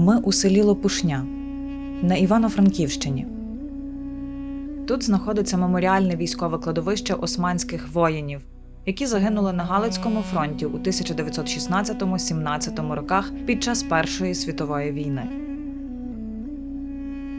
Ми у селі Лопушня на Івано-Франківщині. Тут знаходиться меморіальне військове кладовище османських воїнів, які загинули на Галицькому фронті у 1916-17 роках під час Першої світової війни.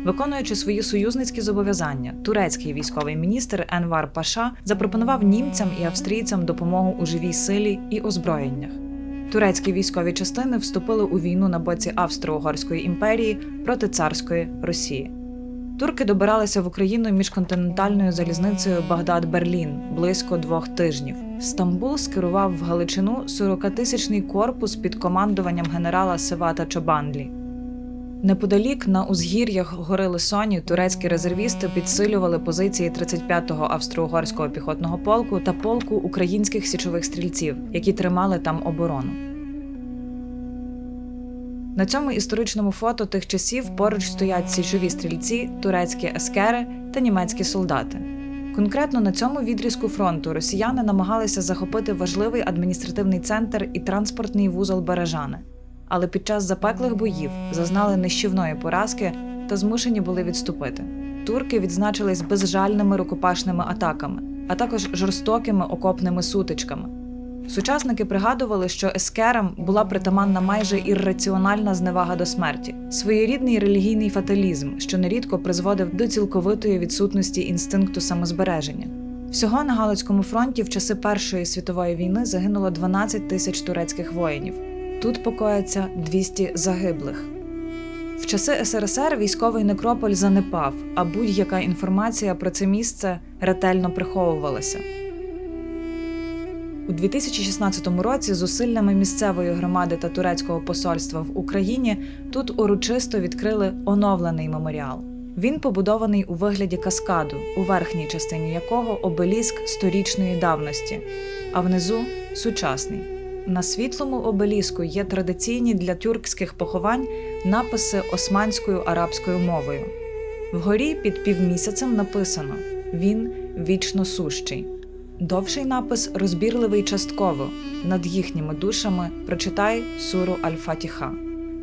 Виконуючи свої союзницькі зобов'язання, турецький військовий міністр Енвар Паша запропонував німцям і австрійцям допомогу у живій силі і озброєннях. Турецькі військові частини вступили у війну на боці Австро-Угорської імперії проти царської Росії. Турки добиралися в Україну міжконтинентальною залізницею Багдад-Берлін близько двох тижнів. Стамбул скерував в Галичину 40-тисячний корпус під командуванням генерала Севата Чобанлі. Неподалік на узгір'ях гори Лисоні турецькі резервісти підсилювали позиції 35-го австро-угорського піхотного полку та полку українських січових стрільців, які тримали там оборону. На цьому історичному фото тих часів поруч стоять січові стрільці, турецькі ескери та німецькі солдати. Конкретно на цьому відрізку фронту росіяни намагалися захопити важливий адміністративний центр і транспортний вузол Бережани, але під час запеклих боїв зазнали нищівної поразки та змушені були відступити. Турки відзначились безжальними рукопашними атаками, а також жорстокими окопними сутичками. Сучасники пригадували, що ескерам була притаманна майже ірраціональна зневага до смерті, своєрідний релігійний фаталізм, що нерідко призводив до цілковитої відсутності інстинкту самозбереження. Всього на Галицькому фронті в часи Першої світової війни загинуло 12 тисяч турецьких воїнів. Тут покояться 200 загиблих. В часи СРСР військовий некрополь занепав, а будь-яка інформація про це місце ретельно приховувалася. У 2016 році зусиллями місцевої громади та турецького посольства в Україні тут урочисто відкрили оновлений меморіал. Він побудований у вигляді каскаду, у верхній частині якого обеліск сторічної давності, а внизу сучасний. На світлому обеліску є традиційні для тюркських поховань написи османською арабською мовою. Вгорі під півмісяцем написано Він вічно сущий. Довший напис розбірливий частково. Над їхніми душами прочитай суру Аль-Фатіха.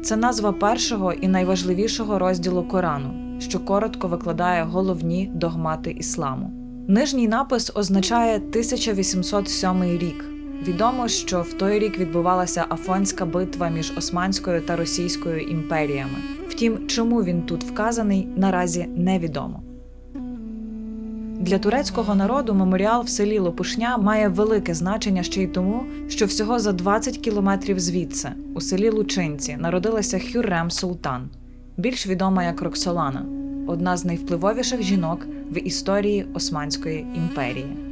Це назва першого і найважливішого розділу Корану, що коротко викладає головні догмати ісламу. Нижній напис означає 1807 рік. Відомо, що в той рік відбувалася Афонська битва між Османською та Російською імперіями. Втім, чому він тут вказаний, наразі невідомо. Для турецького народу меморіал в селі Лопушня має велике значення ще й тому, що всього за 20 кілометрів звідси, у селі Лучинці, народилася Хюррем Султан, більш відома як Роксолана, одна з найвпливовіших жінок в історії Османської імперії.